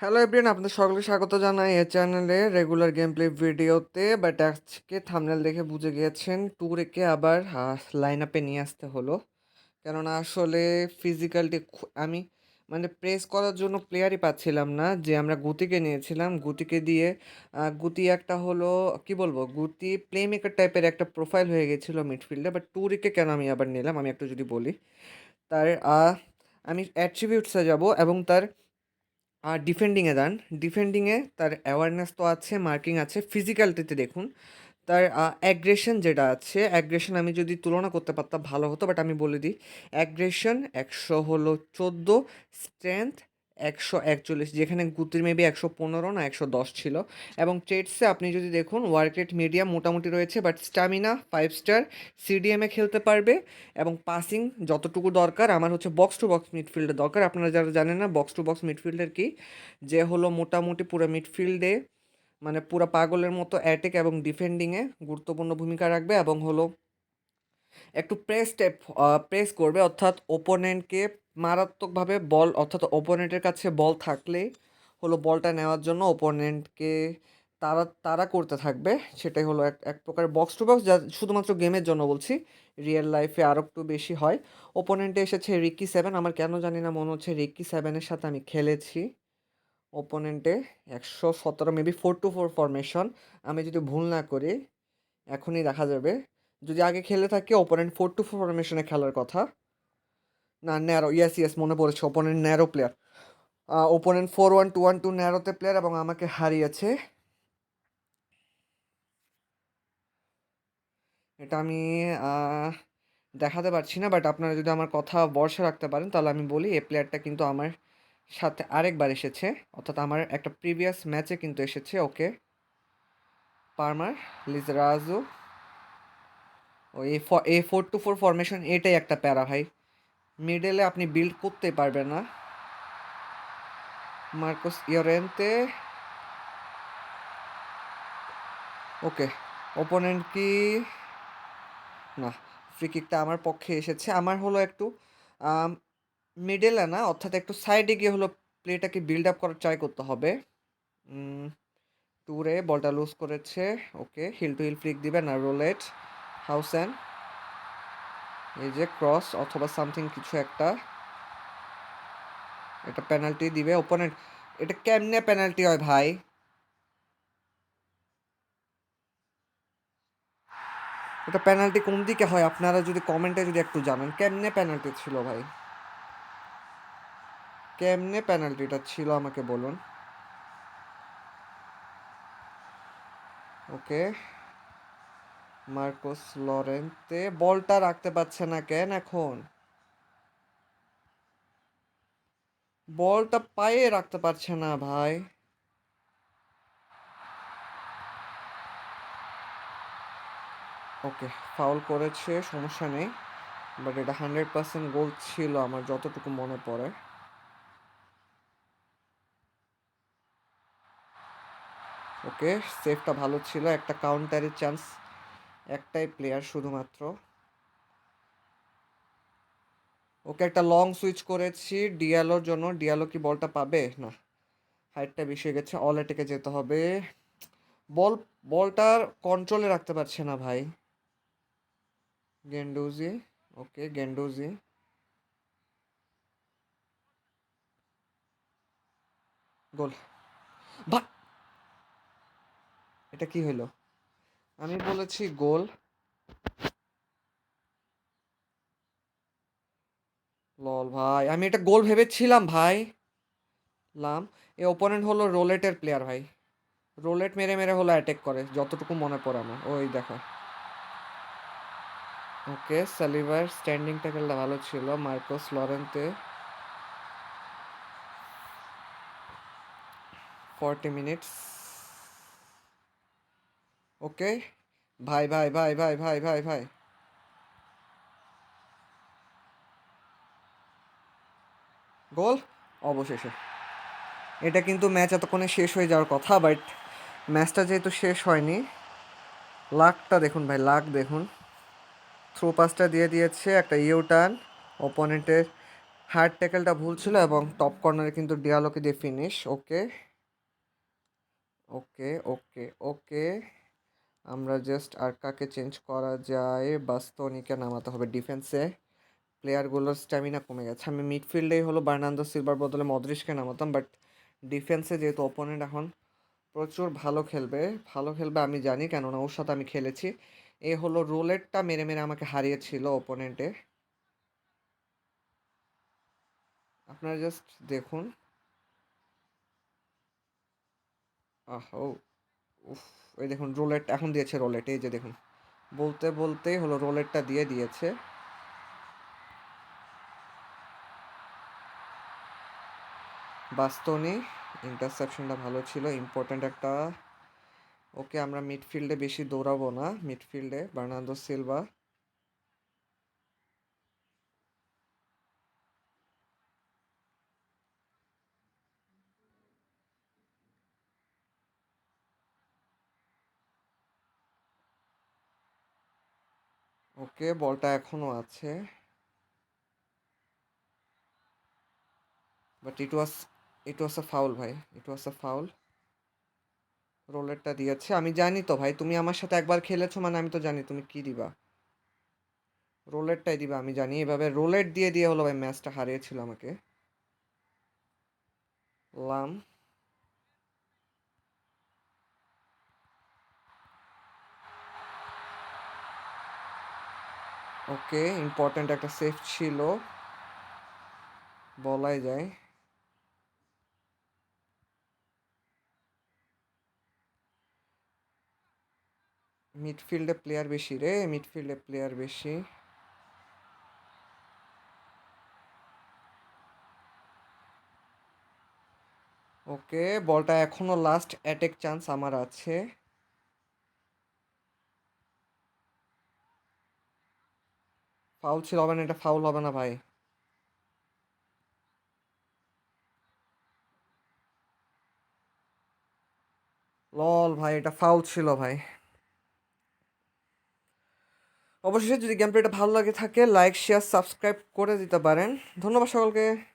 Hello everyone আপনাদের সকলকে স্বাগত জানাই এ চ্যানেলে রেগুলার গেম প্লে ভিডিওতে বাট আজকে থামনেল দেখে বুঝে গিয়েছেন ট্যুরেকে আবার লাইন আপে নিয়ে আসতে হলো। কেননা আসলে ফিজিক্যালটি আমি মানে প্রেস করার জন্য প্লেয়ারই পাচ্ছিলাম না, যে আমরা গুতিকে নিয়েছিলাম। গুতিকে দিয়ে গুতি একটা হলো, কি বলব, গুতি প্লে মেকার টাইপের একটা প্রোফাইল হয়ে গেছিল মিডফিল্ডে বাট ট্যুরিকে কেন আমি আবার নিলাম? আমি একটু যদি বলি। তার আমি অ্যাট্রিবিউটসে যাব এবং তার আর ডিফেন্ডিংয়ে দান ডিফেন্ডিংয়ে তার অ্যাওয়ারনেস তো আছে মার্কিং আছে ফিজিক্যালিটিতে দেখুন। তার অ্যাগ্রেশন যেটা আছে অ্যাগ্রেশন আমি যদি তুলনা করতে পারতাম ভালো হতো বাট আমি বলে দিই অ্যাগ্রেশন একশো হলো চোদ্দ স্ট্রেংথ একশো একচল্লিশ, যেখানে গুতির মেবি একশো পনেরো না একশো দশ ছিল। এবং ট্রেডসে আপনি যদি দেখুন ওয়ার্ক রেট মিডিয়াম মোটামুটি রয়েছে বাট স্টামিনা ফাইভ স্টার সিডিএমে খেলতে পারবে। এবং পাসিং যতটুকু দরকার, আমার হচ্ছে বক্স টু বক্স মিডফিল্ডের দরকার। আপনারা যারা জানেন না বক্স টু বক্স মিডফিল্ডের কি? যে হলো মোটামুটি পুরো মিডফিল্ডে মানে পুরো পাগলের মতো অ্যাটেক এবং ডিফেন্ডিংয়ে গুরুত্বপূর্ণ ভূমিকা রাখবে। এবং হলো একটু প্রেস স্টেপ প্রেস করবে। অর্থাৎ ওপোনেন্টকে মারাত্মকভাবে বল অর্থাৎ ওপোনেন্টের কাছে বল থাকলে হলো বলটা নেওয়ার জন্য ওপোনেন্টকে তারা তারা করতে থাকবে। সেটাই হলো এক এক প্রকার বক্স টু বক্স যা শুধুমাত্র গেমের জন্য বলছি। রিয়েল লাইফে আরও একটু বেশি হয়। ওপোনেন্টে এসেছে রিকি সেভেন আমার কেন জানি না মনে হচ্ছে রিকি সেভেনের সাথে আমি খেলেছি। ওপোনেন্টে একশো সতেরো maybe four two four formation আমি যদি ভুল না করি, এখনই দেখা যাবে। যদি আগে খেলে থাকে ওপোনেন্ট ফোর টু ফোর ফরমেশনে খেলার কথা। না ন্যারো ইয়েস ইয়েস মনে পড়েছে opponent narrow player opponent four one two one two ন্যারোতে player এবং আমাকে হারিয়েছে। এটা আমি দেখাতে পারছি না বাট আপনারা যদি আমার কথা ভরসা রাখতে পারেন, তাহলে আমি বলি এই প্লেয়ারটা কিন্তু আমার সাথে আরেকবার এসেছে। অর্থাৎ আমার একটা প্রিভিয়াস ম্যাচে কিন্তু এসেছে, ওকে। পারমার, লিজরাজু। ও এই ফ- এই ফোর টু ফোর ফরমেশন এটাই একটা প্যারা ভাই। মিডলে আপনি বিল্ড করতে পারবেন না। মার্কোস ইয়োরেন্তে ওকে ওপোনেন্ট কি? না ফ্রি আমার পক্ষে এসেছে। আমার হলো একটু মিডলে না, অর্থাৎ একটু সাইডে গিয়ে হলো প্লেটাকে বিল্ড আপ করার ট্রাই করতে হবে। টুরে বলটা লুজ করেছে। Okay heel to heel flick দিবে না রোলেট হাউসেন। এই যে ক্রস অথবা সামথিং কিছু একটা। এটা পেনাল্টি দিবে। ওপোনেন্ট, এটা কেমনে পেনাল্টি হয় ভাই? এটা পেনাল্টি কোন দিকে হয়? আপনারা যদি কমেন্টে যদি একটু জানান। কেমনে পেনাল্টি ছিল ভাই? কেমনে পেনাল্টিটা ছিল আমাকে বলুন। ওকে। মার্কোস লরেন্তে বলটা রাখতে পারছে না কেন এখন? বলটা পায়ে রাখতে পারছে না ভাই। ওকে, ফাউল করেছে, সমস্যা নেই। বাট এটা হান্ড্রেড পার্সেন্ট গোল ছিল আমার, যতটুকু মনে পড়ে। ওকে, সেফটা ভালো ছিল, একটা কাউন্টারের চান্স একটাই প্লেয়ার শুধুমাত্র। ওকে একটা লং সুইচ করেছি ডিয়ালোর জন্য। ডিয়ালো কি বলটা পাবে? না হাইটটা বেশি হয়ে গেছে অল এটেকে যেতে হবে। বল বলটার কন্ট্রোলে রাখতে পারছে না ভাই। গেন্ডুজি ওকে গেন্ডুজি গোল। বা এটা কি হইল? আমি বলেছি গোল। লল ভাই, আমি এটা গোল ভেবেছিলাম ভাই। লাম, এ ওপোনেন্ট হলো রোলেটের প্লেয়ার ভাই। রোলেট মেরে মেরে হলো অ্যাটাক করে, যতটুকু মনে পড়ে আমার। ওই দেখো। ওকে সালিভার স্ট্যান্ডিং ট্যাকেলটা ভালো ছিল। Marcos Llorente forty minutes okay ভাই ভাই ভাই ভাই ভাই ভাই ভাই গোল অবশেষে। এটা কিন্তু ম্যাচ এতক্ষণে শেষ হয়ে যাওয়ার কথা বাট ম্যাচটা যেহেতু শেষ হয়নি লাকটা দেখুন ভাই লাক দেখুন। থ্রো পাসটা দিয়ে দিয়েছে, একটা ইউ টার্ন ওপোনেন্টের হার্ড ট্যাকেলটা ভুল ছিল এবং টপ কর্নারে কিন্তু ডিয়ালোকে দিয়ে ফিনিশ ওকে ওকে ওকে ওকে আমরা জাস্ট আর কাকে চেঞ্জ করা যায়, বাস্তনিকে নামাতে হবে ডিফেন্সে প্লেয়ারগুলোর স্ট্যামিনা কমে গেছে। আমি মিডফিল্ডেই হলো বার্নান্দো সিলভার বদলে মদ্রিশকে নামাতাম বাট ডিফেন্সে যেহেতু অপোনেন্ট এখন প্রচুর ভালো খেলবে ভালো খেলবে আমি জানি, কেননা ওর সাথে আমি খেলেছি। এ হলো রোলেটটা মেরে মেরে আমাকে হারিয়েছিল ওপোনেন্টে আপনারা জাস্ট দেখুন। আহ উফ। এই দেখুন রোলেট এখন দিয়েছে রোলেট এই যে দেখুন। বলতে বলতেই হলো রোলেটটা দিয়ে দিয়েছে। বাস্তনি ইন্টারসেপশনটা ভালো ছিল ইম্পর্ট্যান্ট একটা। ওকে আমরা মিডফিল্ডে বেশি দৌড়াবো না মিডফিল্ডে বার্নান্দো সিলভা। ওকে, বলটা এখনও আছে। But it was it was a foul ভাই। ইট ওয়াজ আ ফাউল রোলেটটা দিয়েছে। আমি জানি তো ভাই, তুমি আমার সাথে একবার খেলেছো মানে আমি তো জানি, তুমি কি দিবা? রোলেটটাই দিবা, আমি জানি। এভাবে রোলেট দিয়ে দিয়ে হলো ভাই ম্যাচটা হারিয়েছিল আমাকে। লাম। ওকে ইম্পর্ট্যান্ট একটা সেফ ছিল। বলাই যায়। মিডফিল্ডে প্লেয়ার বেশি রে মিডফিল্ডে প্লেয়ার বেশি। ওকে, বলটা এখনও লাস্ট অ্যাটেক চান্স আমার আছে। ফাউল ছিল হবে না, এটা ফাউল হবে না ভাই। লল ভাই, এটা ফাউল ছিল ভাই। অবশেষে যদি গেম প্লেটা ভালো লাগে থাকে লাইক শেয়ার সাবস্ক্রাইব করে দিতে পারেন। ধন্যবাদ সকলকে।